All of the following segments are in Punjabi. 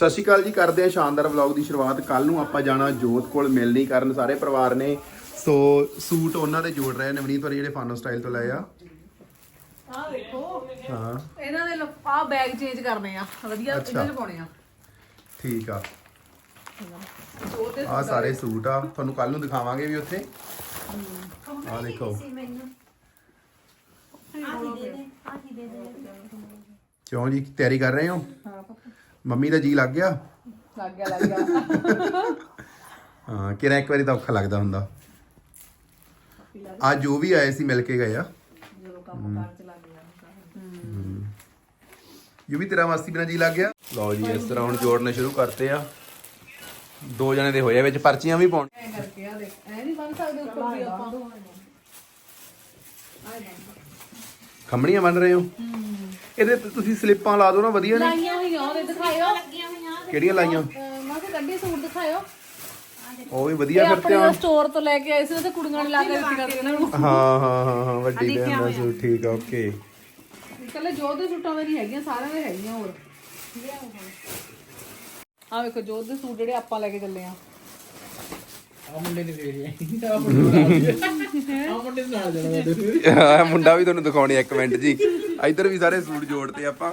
ਸਤਿ ਸ਼੍ਰੀ ਅਕਾਲ ਜੀ ਕਰਦੇ ਆ ਸ਼ਾਨਦਾਰ ਵਲੌਗ ਦੀ ਸ਼ੁਰੂਆਤ। ਕੱਲ ਨੂੰ ਆਪਾਂ ਜਾਣਾ ਜੋਤ ਕੋਲ ਮਿਲਣੀ ਕਰਨ ਸਾਰੇ ਪਰਿਵਾਰ ਨੇ। ਸੋ ਸੂਟ ਉਹਨਾਂ ਦੇ ਜੋੜ ਰਹੇ ਨੇ ਨਵਨੀਤ ਵਾਲੇ ਜਿਹੜੇ ਫਾਨੋ ਸਟਾਈਲ ਤੋਂ ਲਏ ਆ। ਆ ਦੇਖੋ ਹਾਂ। ਇਹਨਾਂ ਦੇ ਆ ਬੈਗ ਚੇਂਜ ਕਰਨੇ ਆ। ਵਧੀਆ ਅੱਛਾ। ਇਹਨਾਂ ਲਪਾਉਣੇ ਆ। ਠੀਕ ਆ। ਦੋ ਤੇ ਆ ਸਾਰੇ ਸੂਟ ਆ। ਤੁਹਾਨੂੰ ਕੱਲ ਨੂੰ ਦਿਖਾਵਾਂਗੇ ਵੀ ਉੱਥੇ। ਆ ਦੇਖੋ। ਕਿਉਂ ਜੀ? ਤਿਆਰੀ ਕਰ ਰਹੇ ਹੋ? ਮੰਮੀ ਦਾ ਜੀ ਲੱਗ ਗਿਆ? ਲੱਗ ਗਿਆ ਲੱਗ ਗਿਆ। ਹਾਂ ਕਿਰਾ ਇੱਕ ਵਾਰੀ ਤਾਂ ਔਖਾ ਲੱਗਦਾ ਹੁੰਦਾ। ਅੱਜ ਜੋ ਵੀ ਆਏ ਸੀ ਮਿਲ ਕੇ ਗਏ ਆ। ਜਦੋਂ ਕੰਮ ਕਾਰ ਚ ਲੱਗ ਗਿਆ ਯੂ ਵੀ ਤੇਰਾ ਮਾਸੀ ਬਿਨਾ ਜੀ ਲੱਗ ਗਿਆ? ਲਓ ਜੀ ਇਸ ਤਰ੍ਹਾਂ ਹੁਣ ਜੋੜਨੇ ਸ਼ੁਰੂ ਕਰਤੇ ਆ। ਦੋ ਜਣੇ ਦੇ ਹੋਏ ਆ ਵਿੱਚ ਪਰਚੀਆਂ ਵੀ ਪਾਉਣ। ਐ ਕਰਕੇ ਆ ਦੇਖ ਐ ਨਹੀਂ ਬਣ ਸਕਦੇ ਉੱਪਰ ਵੀ ਆਪਾਂ। ਖੰਮਣੀਆਂ ਬਣ ਰਹੇ ਹੋ? ਇਹਦੇ ਤੇ ਤੁਸੀਂ ਸਲਿੱਪਾਂ ਲਾ ਦਿਓ ਨਾ ਵਧੀਆ ਨੇ ਲਾਈਆਂ ਕਿਹੜੀਆਂ ਲਾਈਆਂ? ਮੈਂ ਕਿਹਾ ਕੱਢੀ ਸੂਟ ਦਿਖਾਇਓ। ਉਹ ਵੀ ਇਹ ਵਧੀਆ ਫਿਰ ਆਪਣੇ ਧਿਆਨ। ਸਟੋਰ ਤੋਂ ਲੈ ਕੇ ਆਏ ਸੀ ਤੇ ਕੁੜੀਆਂ ਨੇ ਲਾ ਕੇ ਦਿੱਤੀ ਕਰਦੇ ਇਹਨਾਂ ਨੂੰ ਹਾਂ ਹਾਂ ਹਾਂ ਹਾਂ ਵੱਡੀ ਭੈਣ ਦਾ ਸੂਟ ਠੀਕ ਆ ਓਕੇ ਕੱਲੇ ਜੋਤ ਦੇ ਸੂਟਾਂ ਮੇਰੀ ਹੈਗੀਆਂ ਸਾਰਿਆਂ ਦੇ ਹੈਗੀਆਂ ਹੋਰ। ਆ ਵੇਖੋ ਜੋਤ ਦੇ ਸੂਟ ਜਿਹੜੇ ਆਪਾਂ ਲੈ ਕੇ ਚੱਲੇ ਆ। ਆ ਮੁੰਡਾ ਵੀ ਤੁਹਾਨੂੰ ਦਿਖਾਉਣੇ ਇੱਕ ਮਿੰਟ ਜੀ। ਇੱਧਰ ਵੀ ਸਾਰੇ ਸੂਟ ਜੋੜਤੇ ਆਪਾਂ।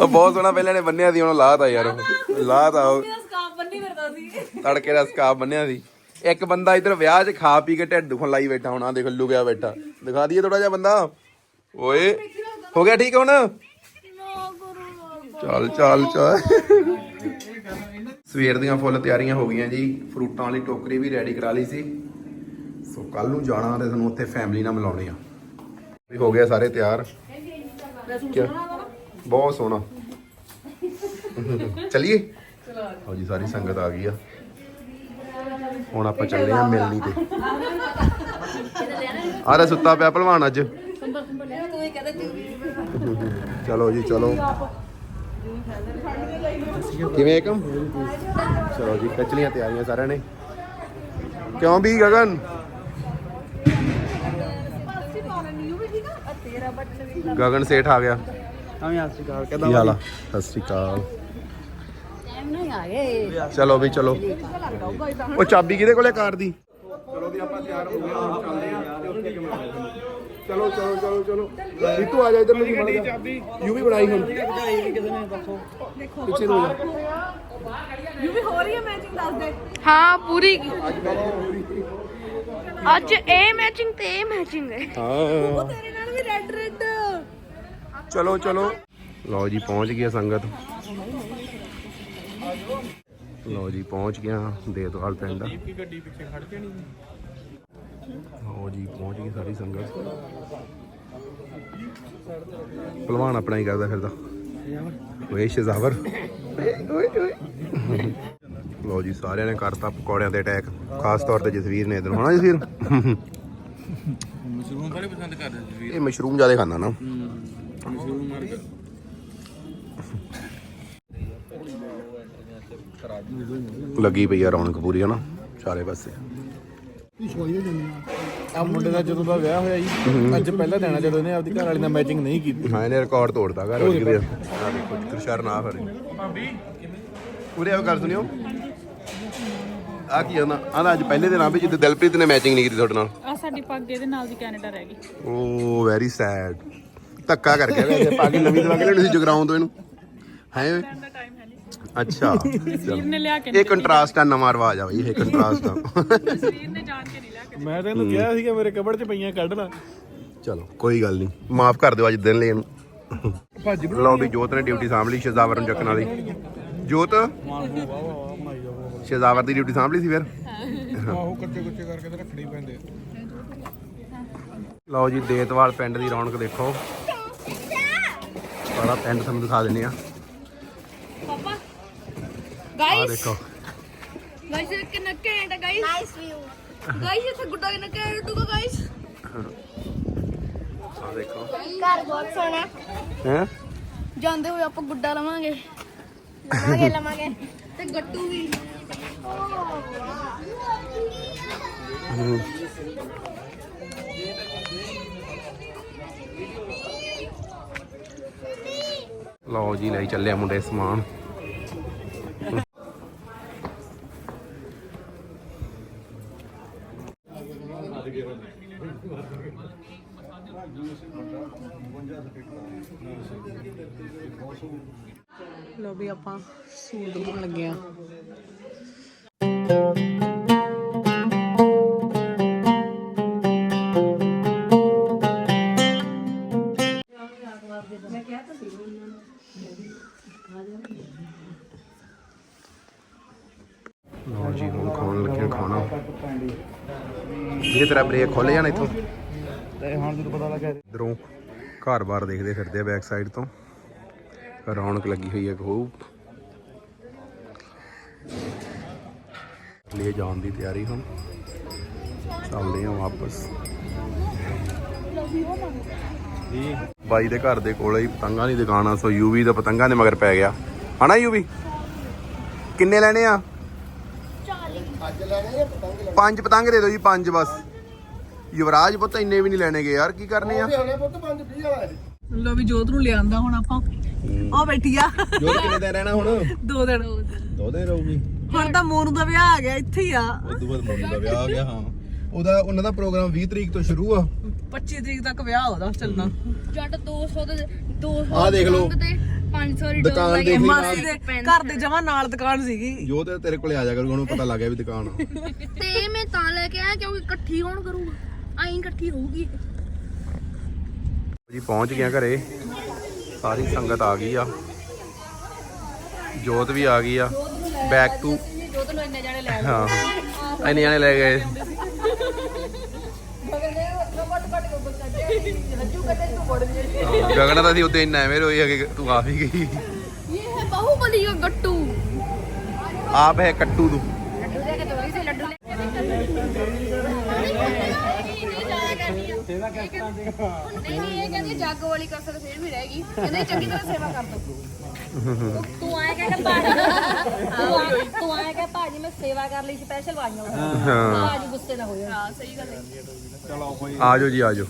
ਉਹ ਬਹੁਤ ਸੋਹਣਾ ਪਹਿਲਾਂ ਨੇ ਬੰਨਿਆ ਸੀ ਹੁਣ ਲਾਤਾ ਯਾਰ ਉਹ। ਲਾਤਾ ਉਹ। ਮੇਰਾ ਸਕਾਪ ਬੰਨੀ ਫਿਰਦਾ ਸੀ। ਤੜਕੇ ਦਾ ਸਕਾਪ ਬੰਨਿਆ ਸੀ। ਇੱਕ ਬੰਦਾ ਇੱਧਰ ਵਿਆਹ 'ਚ ਖਾ ਪੀ ਕੇ ਢਿੱਡ ਦੁਖਣ ਲਾਈ ਬੈਠਾ ਹੁਣ ਆ ਦੇਖ ਲੁਕਿਆ ਬੈਠਾ। ਦਿਖਾ ਦਈਏ ਥੋੜਾ ਜਿਹਾ ਬੰਦਾ। ਓਏ ਹੋ ਗਿਆ ਠੀਕ ਹੁਣ? ਚੱਲ ਚੱਲ ਚੱਲ। ਸਵੇਰ ਦੀਆਂ ਫੁੱਲ ਤਿਆਰੀਆਂ ਹੋ ਗਈਆਂ ਜੀ। ਫਰੂਟਾਂ ਵਾਲੀ ਟੋਕਰੀ ਵੀ ਰੈਡੀ ਕਰਾ ਲਈ ਸੀ। ਸੋ ਕੱਲ ਨੂੰ ਜਾਣਾ ਤੇ ਤੁਹਾਨੂੰ ਉੱਥੇ ਫੈਮਿਲੀ ਨਾਲ ਮਿਲਾਉਣੇ ਆ। ਵੀ ਹੋ ਗਿਆ ਸਾਰੇ ਤਿਆਰ। ਕਿਆ? ਬਹੁਤ ਸੋਹਣਾ। ਚਲਿਏ? ਲਓ ਜੀ ਸਾਰੀ ਸੰਗਤ ਆ ਗਈ ਆ। ਹੁਣ ਆਪਾਂ ਚੱਲੇ ਆ ਮਿਲਣੀ ਤੇ। ਆਹ ਸੁੱਤਾ ਪਿਆ ਭਲਵਾਨ ਅੱਜ। ਚਲੋ ਜੀ ਚਲੋ। ਕਿਵੇਂ ਏਕਮ ਚਲੋ ਜੀ ਖਿੱਚ ਲੀਆਂ ਤਿਆਰੀਆਂ ਸਾਰਿਆਂ ਨੇ। ਕਿਉਂ ਵੀ ਗਗਨ ਗਗਨ ਸੇਠ ਆ ਗਿਆ। ਕੀ ਹਾਲ ਆ ਸਤਿ ਸ਼੍ਰੀ ਅਕਾਲ ਚਲੋ ਵੀ ਚਲੋ ਉਹ ਚਾਬੀ ਕਿਹਦੇ ਕੋਲੇ ਕਾਰ ਦੀ ਚਲੋ ਵੀ ਆਪਾਂ ਤਿਆਰ ਹੋ ਗਏ ਹੁਣ ਚੱਲਦੇ ਆ ਤੇ ਉੱਥੇ ਕਿਵੇਂ ਚਲੋ ਚਲੋ ਚਲੋ ਚਲੋ ਨੀਤੂ ਆ ਜਾ ਇਧਰ ਨੂੰ ਵੀ ਬਣ ਚਾਬੀ ਯੂ ਵੀ ਬਣਾਈ ਹੁਣ ਕਿਸੇ ਨੇ ਦੱਸੋ ਪਿੱਛੇ ਨੂੰ ਹੋ ਜਾ ਯੂ ਵੀ ਹੋ ਰਹੀ ਹੈ ਮੈਚਿੰਗ ਦੱਸ ਦੇ ਹਾਂ ਪੂਰੀ ਅੱਜ ਇਹ ਮੈਚਿੰਗ ਤੇ ਇਹ ਮੈਚਿੰਗ ਹੈ ਹਾਂ ਤੇਰੇ ਨਾਲ ਵੀ ਰੈੱਡ ਰੈੱਡ ਚਲੋ ਚਲੋ। ਲਓ ਜੀ ਪਹੁੰਚ ਗਿਆ ਸੰਗਤ। ਲਓ ਜੀ ਪਹੁੰਚ ਗਿਆ ਦੇਤਵਾਲ ਪਿੰਡ। ਗੱਡੀ ਪਿੱਛੇ ਖੜ ਕੇ ਨਹੀਂ ਲਓ ਜੀ ਪਹੁੰਚ ਗਈ ਸਾਰੀ ਸੰਗਤ। ਪਹਿਲਵਾਨ ਆਪਣਾ ਹੀ ਕਰਦਾ ਫਿਰਦਾ। ਓਏ ਸ਼ਜ਼ਾਵਰ। ਓਏ ਓਏ ਲਓ ਜੀ ਸਾਰਿਆਂ ਨੇ ਕਰਤਾ ਪਕੌੜਿਆਂ ਤੇ ਅਟੈਕ ਖਾਸ ਤੌਰ ਤੇ ਜਸਵੀਰ ਨੇ ਇਧਰ ਹੋਣਾ ਜਸਵੀਰ? ਮਸ਼ਰੂਮ ਬੜੇ ਪਸੰਦ ਕਰਦੇ ਜੀ ਇਹ ਮਸ਼ਰੂਮ ਜ਼ਿਆਦਾ ਖਾਂਦਾ ਨਾ। ਲੱਗੀ ਪਈ ਆ ਰੌਣਕ ਪੂਰੀ ਹਨਾ? ਚਾਰੇ ਪਾਸੇ। ਆ ਮੁੰਡੇ ਦਾ ਜਦੋਂ ਦਾ ਵਿਆਹ ਹੋਇਆ ਜੀ ਅੱਜ ਪਹਿਲਾ ਦਿਨ ਆ ਜਦੋਂ ਇਹਨੇ ਆਪਦੀ ਘਰ ਵਾਲੀ ਨਾਲ ਮੈਚਿੰਗ ਨਹੀਂ ਕੀਤੀ। ਹਾਂ ਇਹਨੇ ਰਿਕਾਰਡ ਤੋੜਦਾ ਘਰ ਵਾਲੀ ਕਿਤੇ ਆ ਦੇਖੋ ਕਰਸ਼ਰ ਨਾ ਫਰੇ ਭਾਬੀ ਉਰੇ ਆਓ ਕਰ ਸੁਣਿਓ। ਆ ਕੀ ਆਂਦਾ ਆਂਦਾ ਅੱਜ ਪਹਿਲੇ ਦਿਨ ਆ ਵੀ ਜਿੱਦ ਦਿਲਪ੍ਰੀਤ ਨੇ ਮੈਚਿੰਗ ਨਹੀਂ ਕੀਤੀ ਤੁਹਾਡੇ ਨਾਲ। ਆ ਸਾਡੀ ਪੱਗ ਇਹਦੇ ਨਾਲ ਦੀ ਕੈਨੇਡਾ ਰਹਿ ਗਈ। ਓ ਵੈਰੀ ਸੈਡ ਧੱਕਾ ਕਰ ਗਿਆ ਵੈਸੇ ਪਾ ਕੇ ਨਵੀਂ ਦਵਾ ਕੇ ਲੈਣੀ ਸੀ ਜਗਰਾਉਂ ਤੋਂ ਇਹਨੂੰ। ਹੈ? ਓਏ ਦਾ ਟਾਈਮ ਹੈ ਨਹੀਂ ਅੱਛਾ। ਸਰੀਰ ਨੇ ਲਿਆ ਕੇ ਇਹ ਕੰਟਰਾਸਟ ਆ ਨਵਾਂ ਰਿਵਾਜ ਆ ਬਈ ਇਹ ਕੰਟਰਾਸਟ ਆ। ਸਰੀਰ ਨੇ ਜਾਣ ਕੇ ਨਹੀਂ ਲਿਆ ਕੇ ਮੈਂ ਤਾਂ ਇਹਨੂੰ ਕਿਹਾ ਸੀਗਾ ਮੇਰੇ ਕਬੜ 'ਚ ਪਈਆਂ ਕੱਢ ਲੈ। ਚਲੋ ਕੋਈ ਗੱਲ ਨਹੀਂ। ਮਾਫ ਕਰ ਦਿਓ ਅੱਜ ਦਿਨ ਲਈ ਇਹਨੂੰ। ਭੱਜ ਲਓ ਵੀ ਜੋਤ ਨੇ ਡਿਊਟੀ ਸਾਂਭ ਲਈ ਸ਼ਜ਼ਾਵਰ ਨੂੰ ਚੱਕਣ ਵਾਲੀ। ਜੋਤ? ਸ਼ਜ਼ਾਵਰ ਦੀ ਡਿਊਟੀ ਸਾਂਭ ਲਈ ਸੀ ਫਿਰ? ਆਹੋ ਕੱਚੇ ਕੁੱਚੇ ਕਰਕੇ ਤੇ ਰੱਖਣੀ ਪੈਂਦੇ ਲਓ ਜੀ ਦੇਤਵਾਲ ਪਿੰਡ ਦੀ ਰੌਣਕ ਦੇਖੋ। ਸਾਰਾ ਪਿੰਡ ਤੁਹਾਨੂੰ ਦਿਖਾ ਦਿੰਨੇ ਆ। ਆ ਦੇਖੋ। ਗਾਇਸ ਕਿੰਨਾ ਘੈਂਟ ਹੈ ਗਾਇਸ ਨਾਈਸ ਵਿਊ ਗਾਇਸ ਇੱਥੇ ਗੁੱਡਾ ਕਿੰਨਾ ਘੈਂਟ ਹੋਊਗਾ ਗਾਇਸ ਆ ਦੇਖੋ। ਘਰ ਬਹੁਤ ਸੋਹਣਾ। ਹੈ? ਜਾਂਦੇ ਹੋਏ ਆਪਾਂ ਗੁੱਡਾ ਲਵਾਂਗੇ। ਲਵਾਂਗੇ ਲਵਾਂਗੇ। ਤੇ ਗੱਟੂ ਵੀ। ਲਓ ਜੀ ਲਈ ਚੱਲਿਆ ਮੁੰਡੇ ਸਮਾਨ। ਲੋ ਵੀ ਆਪਾਂ ਸੂਟ ਬਣਾਉਣ ਲੱਗੇ ਆ ਲਓ ਜੀ ਹੁਣ ਖਾਣ ਲੱਗੇ ਆ ਖਾਣਾ ਵੀਰੇ ਤੇਰਾ ਬ੍ਰੇਕ ਖੁੱਲ ਜਾਣਾ ਇੱਥੋਂ। ਤੇ ਹੁਣ ਜਦੋਂ ਪਤਾ ਲੱਗਾ ਇਧਰੋਂ ਘਰ-ਬਾਰ ਦੇਖਦੇ ਫਿਰਦੇ ਆ ਬੈਕ ਸਾਈਡ ਤੋਂ। ਰੌਣਕ ਲੱਗੀ ਹੋਈ ਹੈ ਖੂਬ ਲਈ ਜਾਣ ਦੀ ਤਿਆਰੀ ਹੁਣ। ਚੱਲਦੇ ਆ ਵਾਪਸ। ਜੀ ਬਾਈ ਦੇ ਘਰ ਦੇ ਕੋਲੇ ਹੀ ਪਤੰਗਾਂ ਦੀ ਦੁਕਾਨ ਆ ਸੋ ਯੂਵੀ ਦਾ ਪਤੰਗਾਂ ਦੇ ਮਗਰ ਪੈ ਗਿਆ। ਹਨਾ ਯੂਵੀ ਕਿੰਨੇ ਲੈਣੇ ਆ? 40 ਪੰਜ ਪਤੰਗ ਦੇ ਦਿਓ ਜੀ ਪੰਜ ਬਸ। ਯੁਵਰਾਜ ਪੁੱਤ ਇੰਨੇ ਵੀ ਨਹੀਂ ਲੈਣੇਗੇ ਯਾਰ ਕੀ ਕਰਨੇ ਆ? ਲੋ ਵੀ ਜੋਤ ਨੂੰ ਲਿਆਂਦਾ ਹੁਣ ਆਪਾਂ। ਉਹ ਬੈਠੀ ਆ। ਜੋ ਕਿੰਨੇ ਦਿਨ ਰਹਿਣਾ ਹੁਣ? ਦੋ ਦਿਨ ਦੋ ਦਿਨ ਰਹੂਗੀ। ਹੁਣ ਤਾਂ ਮੋਨੂ ਦਾ ਵਿਆਹ ਆ ਗਿਆ ਇੱਥੇ ਹੀ ਆ। ਉਦੋਂ ਬਾਅਦ ਮੁੰਡੇ ਦਾ ਵਿਆਹ ਆ ਗਿਆ ਹਾਂ। ਉਹਦਾ ਉਹਨਾਂ ਦਾ ਪ੍ਰੋਗਰਾਮ 20 ਤਰੀਕ ਤੋਂ ਸ਼ੁਰੂ ਆ। 25 ਤਰੀਕ ਤੱਕ ਵਿਆਹ ਉਹਦਾ ਚੱਲਣਾ। ਜੱਟ 200 ਦੇ 200 ਆਹ ਦੇਖ ਲਓ। ਤੇ 500 ਦੀ ਦੁਕਾਨ ਡੋਰ ਦੇਖ ਲਈ। ਮਾਸੀ ਦੇ ਘਰ ਦੇ ਜਮਾ ਨਾਲ ਦੁਕਾਨ ਸੀਗੀ। ਜੋ ਤੇ ਤੇਰੇ ਕੋਲੇ ਆ ਜਾ ਕਰੂਗਾ ਉਹਨੂੰ ਪਤਾ ਲੱਗ ਗਿਆ ਵੀ ਦੁਕਾਨ ਆ। ਤੇ ਮੈਂ ਤਾਂ ਲੈ ਕੇ ਆਇਆ ਕਿਉਂਕਿ ਇਕੱਠੀ ਕੌਣ ਕਰੂਗਾ? ਆਈ ਇਕੱਠੀ ਹੋਊਗੀ ਜੀ ਪਹੁੰਚ ਗਿਆ ਘਰੇ। ਸਾਰੀ ਸੰਗਤ ਆ ਗਈ ਆ। ਜੋਤ ਵੀ ਆ ਗਈ ਆ। ਬੈਕ ਟੂ ਜੋਤ ਨੂੰ ਇੰਨੇ ਜਾਣੇ ਲੈ ਹਾਂ। ਇੰਨੇ ਜਾਣੇ ਲੈ ਗਏ। ਹਾਂ, ਗਗਨ ਤਾਂ ਸੀ ਉੱਤੇ ਇੰਨਾ ਐਵੇਂ ਰੋਈ ਹੈਗੇ ਤੂੰ ਆ ਵੀ ਗਈ। ਇਹ ਹੈ ਬਾਹੂਬਲੀ ਦਾ ਗੱਟੂ। ਆਪ ਹੈ ਕੱਟੂ ਤੂੰ ਲੱਡੂ ਲੈ ਕੇ ਦੋਰੀ ਸੇ ਲੱਡੂ ਲੈ ਨਹੀਂ ਨਹੀਂ ਇਹ ਕਹਿੰਦੀ ਜੱਗ ਵਾਲੀ ਕਸਰ ਫੇਰ ਵੀ ਰਹੇਗੀ ਕਹਿੰਦੇ ਚੰਗੀ ਤਰ੍ਹਾਂ ਸੇਵਾ ਕਰ ਦੋ। ਤੂੰ ਆਇਆ ਕਹਿ ਭਾਜੀ ਤੂੰ ਆਇਆ ਕਹਿ ਭਾਜੀ ਮੈਂ ਸੇਵਾ ਕਰ ਲਈ ਸਪੈਸ਼ਲ ਵਾਈਆਂ ਹਾਂ। ਭਾਜੀ ਗੁੱਸੇ ਨਾ ਹੋਇਓ। ਹਾਂ ਸਹੀ ਗੱਲ ਹੈ। ਆ ਜਾਓ ਜੀ ਆ ਜਾਓ।